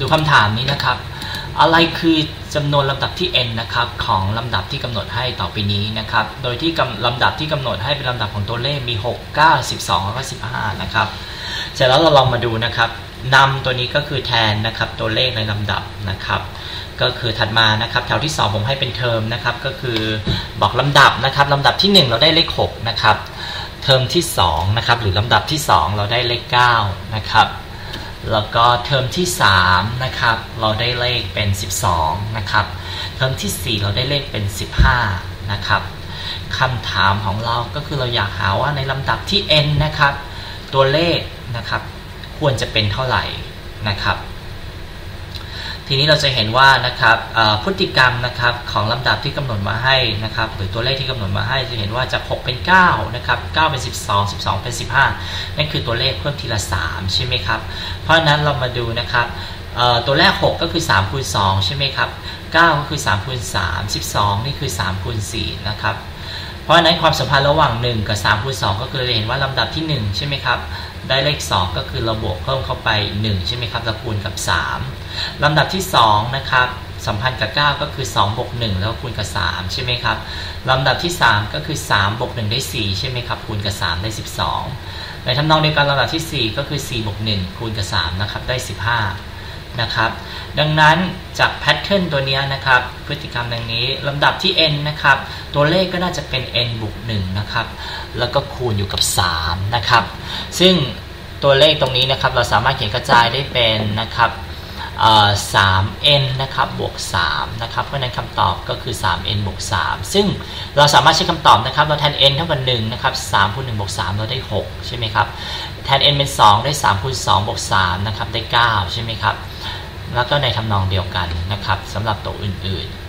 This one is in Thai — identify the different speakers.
Speaker 1: ดูคำถามนี้นะครับ อะไรคือจำนวนลำดับที่ n นะครับของลำดับที่กำหนดให้ต่อไปนี้นะครับ โดยที่ลำดับที่กำหนดให้เป็นลำดับของตัวเลขมี 6 9 12แล้วก็15 นะครับ เสร็จแล้วเราลองมาดูนะครับนำตัวนี้ก็คือแทนนะครับตัวเลขในลำดับนะครับ ก็คือถัดมานะครับแถวที่ 2 ผมให้เป็นเทอมนะครับก็คือบอกลำดับนะครับลำดับที่ 1 เราได้เลข6นะครับเทอมที่2นะครับหรือลำดับที่ 2 เราได้เลข9นะครับ แล้วก็เทอมที่3นะครับเราได้เลขเป็น 12นะครับเทอมที่ 4 เราได้เลขเป็น 15นะครับคำถามของเราก็คือเราอยากหาว่าในลำดับที่ n นะครับ ตัวเลขนะครับควรจะเป็นเท่าไหร่นะครับ ทีนี้เราจะเห็นว่านะครับพฤติกรรมนะครับของลำดับที่กำหนดมาให้นะครับหรือตัวเลขที่กำหนดมาให้จะเห็นว่าจาก 6 เป็น9นะครับ9เป็น 12 12 เป็น 15 นั่นคือตัวเลขเพิ่มทีละ 3 ใช่ไหมครับ เพราะฉะนั้นเรามาดูนะครับตัวแรก 6 ก็คือ3คูณ2ใช่ไหมครับ 9 ก็คือ3คูณ3 12 นี่คือ3คูณ4นะครับ เพราะฉะนั้นความสัมพันธ์ระหว่าง 1 กับ3คูณ2ก็คือเราเห็นว่าลำดับที่ 1 ใช่ไหมครับ ได้เลข 2 ก็คือเราบวกเพิ่มเข้าไป 1 ใช่ไหมครับเราคูณกับ 3 ลำดับที่ 2 นะครับสัมพันธ์กับ 9 ก็คือ2บวก1แล้วคูณกับ 3 ใช่ไหมครับลำดับที่ 3 ก็คือ3บวก1ได้ 4 ใช่ไหมครับคูณกับ 3 ได้ 12 ในทำนองเดียวกันลำดับที่ 4 ก็คือ4บวก1คูณกับ 3 นะครับ ได้ 15 นะครับ ดังนั้นจากแพทเทิร์นตัวนี้นะครับ พฤติกรรมดังนี้ลำดับที่ n นะครับ ตัวเลขก็น่าจะเป็น n บวก1นะครับ แล้วก็คูณอยู่กับ 3 นะครับ ซึ่งตัวเลขตรงนี้นะครับ เราสามารถเขียนกระจายได้เป็นนะครับ สาม n นะครับบวก3นะครับเพราะนั้นคำตอบก็คือ 3n บวก3ซึ่งเราสามารถใช้คำตอบนะครับ เราแทน n เท่ากับ1นะครับ3คูณ1บวก3เราได้ 6 ใช่ไหมครับ แทน n เป็น 2 ได้3คูณ2บวก3นะครับได้ 9 ใช่ไหมครับ แล้วก็ในทำนองเดียวกันนะครับสำหรับตัวอื่นๆ